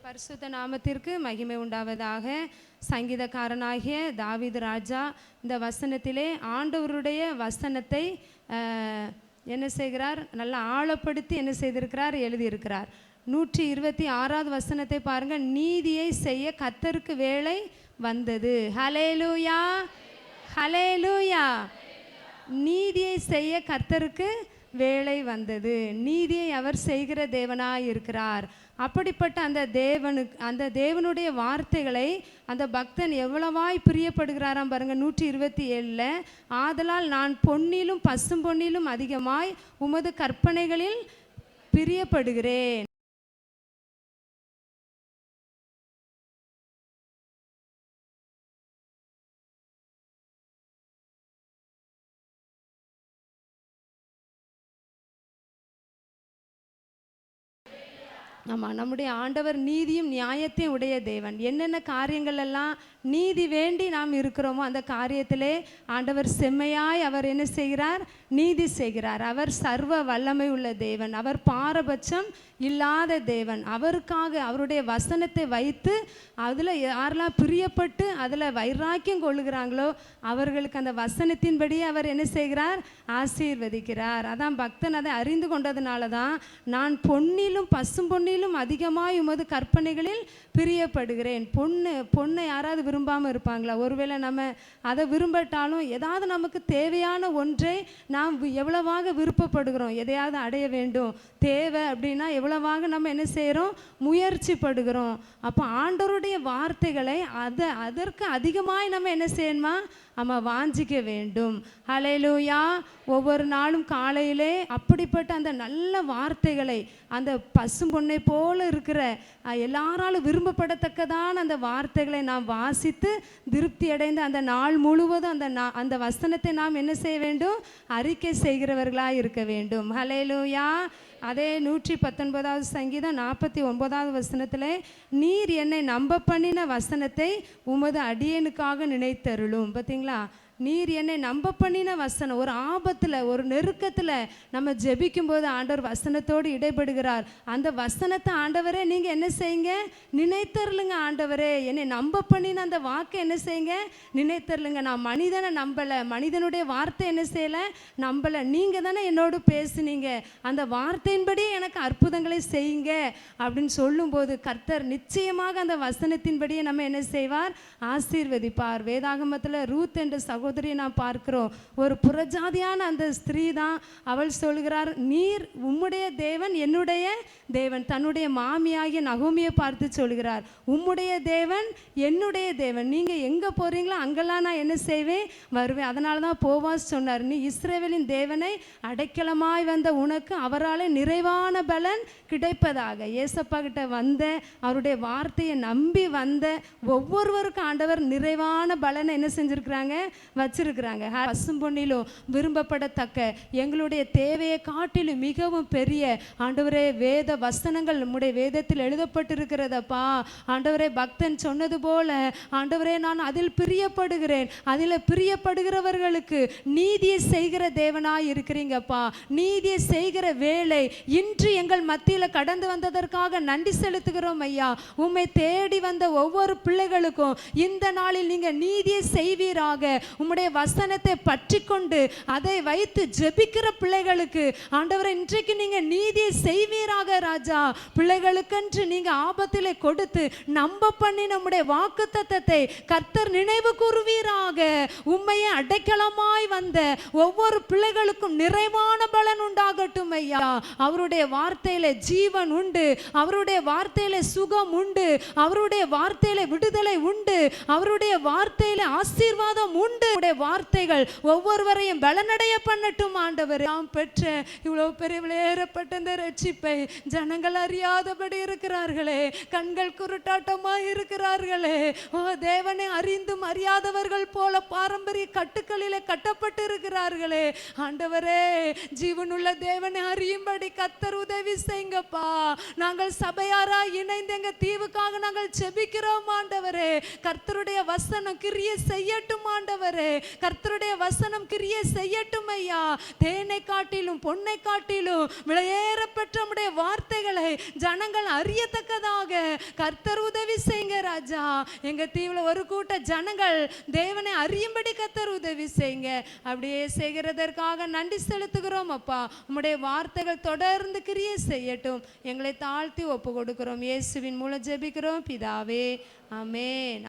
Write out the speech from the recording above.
பரிசுத்த நாமத்திற்கு மகிமை உண்டாவதாக. சங்கீதக்காரனாகிய தாவீது ராஜா இந்த வசனத்திலே ஆண்டவருடைய வசனத்தை என்ன செய்கிறார்? நல்லா ஆழப்படுத்தி என்ன செய்திருக்கிறார்? எழுதியிருக்கிறார். நூற்றி இருபத்தி ஆறாவது வசனத்தை பாருங்க. நீதியை செய்ய கத்தருக்கு வேலை வந்தது. ஹலேலூயா ஹலேலூயா நீதியை செய்ய கத்தருக்கு வேலை வந்தது. நீதியை அவர் செய்கிற தேவனாய் இருக்கிறார் அப்படிப்பட்ட அந்த தேவனுக்கு அந்த தேவனுடைய வார்த்தைகளை அந்த பக்தன் எவ்வளவாய் பிரியப்படுகிறாராம் பாருங்க நூற்றி இருபத்தி ஏழில் ஆதலால் நான் பொன்னிலும் பசும் பொன்னிலும் அதிகமாய் உமது கற்பனைகளில் பிரியப்படுகிறேன். ஆமாம் நம்முடைய ஆண்டவர் நீதியும் நியாயத்தையும் உடைய தேவன். என்னென்ன காரியங்கள் எல்லாம் நீதி வேண்டி நாம் இருக்கிறோமோ அந்த காரியத்திலே ஆண்டவர் செம்மையாய் அவர் என்ன செய்கிறார்? நீதி செய்கிறார். அவர் சர்வ வல்லமை உள்ள தேவன். அவர் பாரபட்சம் இல்லாத தேவன். அவருக்காக அவருடைய வசனத்தை வைத்து அதில் யாரெல்லாம் பிரியப்பட்டு அதில் வைராக்கியம் கொள்ளுகிறாங்களோ அவர்களுக்கு அந்த வசனத்தின்படியே அவர் என்ன செய்கிறார்? ஆசீர்வதிக்கிறார். அதான் பக்தன் அதை அறிந்து கொண்டதுனால தான் நான் பொன்னிலும் பசும் பொன்னிலும் அதிகமாய் உமது கற்பனைகளில் பிரியப்படுகிறேன். பொண்ணு பொண்ணை யாராவது விரும்பாமல் இருப்பாங்களா? ஒருவேளை நம்ம அதை விரும்பட்டாலும் ஏதாவது நமக்கு தேவையான ஒன்றை நாம் எவ்வளவாக விருப்பப்படுகிறோம் எதையாவது அடைய வேண்டும். தேவை அப்படின்னா எவ்வளவாக நம்ம என்ன செய்கிறோம் முயற்சி படுகிறோம் அப்போ ஆண்டவருடைய வார்த்தைகளை அதை அதற்கு அதிகமாய் நம்ம என்ன செய்யணுமா? நம்ம வாஞ்சிக்க வேண்டும். அலையிலூயா ஒவ்வொரு நாளும் காலையிலே அப்படிப்பட்ட அந்த நல்ல வார்த்தைகளை அந்த பசும் பொண்ணை போல இருக்கிற எல்லாராலும் விரும்பப்படத்தக்கதான அந்த வார்த்தைகளை நாம் வாசித்து திருப்தி அடைந்து அந்த நாள் முழுவதும் அந்த நா- அந்த வசனத்தை நாம் என்ன செய்ய வேண்டும்? அறிக்கை செய்கிறவர்களாக இருக்க வேண்டும். ஹலேலூயா அதே நூற்றி பத்தொன்பதாவது சங்கீதம் நாற்பத்தி ஒன்பதாவது வசனத்தில் நீர் என்னை நம்ப பண்ணின வசனத்தை உமது அடியனுக்காக நினைத்தருளும். பார்த்தீங்களா நீர் என்னை நம்ப பண்ணின வசனம். ஒரு ஆபத்தில் ஒரு நெருக்கத்தில் நம்ம ஜெபிக்கும்போது ஆண்டவர் வசனத்தோடு இடைபடுகிறார். அந்த வசனத்தை ஆண்டவரே நீங்கள் என்ன செய்யுங்க? நினைத்தருளுங்க ஆண்டவரே. என்னை நம்ப பண்ணின அந்த வாக்கை என்ன செய்யுங்க? நினைத்தருளுங்க. நான் மனிதனை நம்பலை. மனிதனுடைய வார்த்தை என்ன செய்யலை? நம்பலை. நீங்கள் தானே என்னோடு பேசுனீங்க. அந்த வார்த்தையின்படி எனக்கு அற்புதங்களை செய்யுங்க அப்படின்னு சொல்லும்போது கர்த்தர் நிச்சயமாக அந்த வசனத்தின்படியே நம்ம என்ன செய்வார்? ஆசீர்வதிப்பார். வேதாகமத்தில் ரூத் என்ற சகோதரியை நான் பார்க்கிறோம். ஒரு புறஜாதியான அந்த ஸ்திரீ தான் அவள் சொல்கிறார் நீர் உம்முடைய தேவன் என்னுடைய தேவன். தன்னுடைய மாமியாகிய நகோமியை பார்த்து சொல்கிறார் உம்முடைய தேவன் என்னுடைய தேவன். நீங்கள் எங்கே போகிறீங்களோ அங்கெல்லாம் நான் என்ன செய்வேன்? வருவேன். அதனால தான் போவாஸ் சொன்னார் நீ இஸ்ரேவேலின் தேவனை அடைக்கலமாய் வந்த உனக்கு அவரால் நிறைவான பலன் கிடைப்பதாக. ஏசப்பா கிட்ட வந்த அவருடைய வார்த்தையை நம்பி வந்த ஒவ்வொருவருக்கும் ஆண்டவர் நிறைவான பலனை என்ன செஞ்சுருக்கிறாங்க? வச்சிருக்கிறாங்க. ஹ- பசும்பொன்னிலும் விரும்பப்படத்தக்க எங்களுடைய தேவையை காட்டிலும் மிகவும் பெரிய. ஆண்டவரே வேத வசனங்கள் நம்முடைய வேதத்தில் எழுதப்பட்டிருக்கிறதப்பா. ஆண்டவரே பக்தன் சொன்னது போல ஆண்டவரே நான் அதில் பிரியப்படுகிறேன். அதில் பிரியப்படுகிறவர்களுக்கு நீதியை செய்கிற தேவனாய் இருக்கிறீங்கப்பா. நீதியை செய்கிற வேலை இன்று எங்கள் மத்தியில் கடந்து வந்ததற்காக நன்றி செலுத்துகிறோம் ஐயா. உம்மை தேடி வந்த ஒவ்வொரு பிள்ளைகளுக்கும் இந்த நாளில் நீங்கள் நீதியை செய்வீராக. உம்முடைய வசனத்தை பற்றி கொண்டு அதை வைத்து ஜெபிக்கிற பிள்ளைகளுக்கு ஆண்டவரை இன்றைக்கு நீங்க நீதியை செய்வீராக ராஜா. பிள்ளைகளுக்கென்று நீங்க ஆபத்தில் கொடுத்து நம்ப பண்ணி நம்முடைய வாக்கு தத்தத்தை கர்த்தர் நினைவு கூறுவீராக. உண்மையை அடைக்கலமாய் வந்த ஒவ்வொரு பிள்ளைகளுக்கும் நிறைவான பலன் உண்டாகட்டும் ஐயா. அவருடைய வார்த்தையில ஜீவன் உண்டு அவருடைய வார்த்தையில சுகம் உண்டு அவருடைய வார்த்தையில விடுதலை உண்டு அவருடைய வார்த்தையில ஆசீர்வாதம் உண்டு. உடைய வார்த்தைகள் ஒவ்வொருவரையும் பலனடைய பண்ணட்டும் ஆண்டவர். நாம் பெற்ற இவ்வளவு பெரிய விளையேறப்பட்ட இந்த ரட்சிப்பை ஜனங்கள் அறியாதபடி இருக்கிறார்களே. கண்கள் குருட்டாட்டமாக இருக்கிறார்களே. ஓ தேவனை அறிந்தும் அறியாதவர்கள் போல பாரம்பரிய கட்டுக்களிலே கட்டப்பட்டு இருக்கிறார்களே ஆண்டவரே ஜீவனுள்ள தேவனை அறியும்படி கத்தர் உதவி செய்யுங்கப்பா. நாங்கள் சபையாரா இணைந்து எங்க தீவுக்காக நாங்கள் செபிக்கிறோம் ஆண்டவரே. கர்த்தருடைய வசனம் கிரிய செய்யட்டும் ஆண்டவரே. ஆண்டவரே கர்த்தருடைய வசனம் கிரிய செய்யட்டும் ஐயா தேனை காட்டிலும் பொன்னை காட்டிலும் விலையேறப்பெற்ற உடைய வார்த்தைகளை ஜனங்கள் அறியத்தக்கதாக கர்த்தர் உதவி செய்யுங்க ராஜா. எங்க தீவுல ஒரு கூட்ட ஜனங்கள் தேவனை அறியும்படி கர்த்தர் உதவி செய்யுங்க. அப்படியே செய்கிறதற்காக நன்றி செலுத்துகிறோம் அப்பா. உம்முடைய வார்த்தைகள் தொடர்ந்து கிரியை செய்யட்டும். எங்களை தாழ்த்தி ஒப்பு கொடுக்கிறோம். இயேசுவின் மூலம் ஜெபிக்கிறோம். பிதாவே அமேன்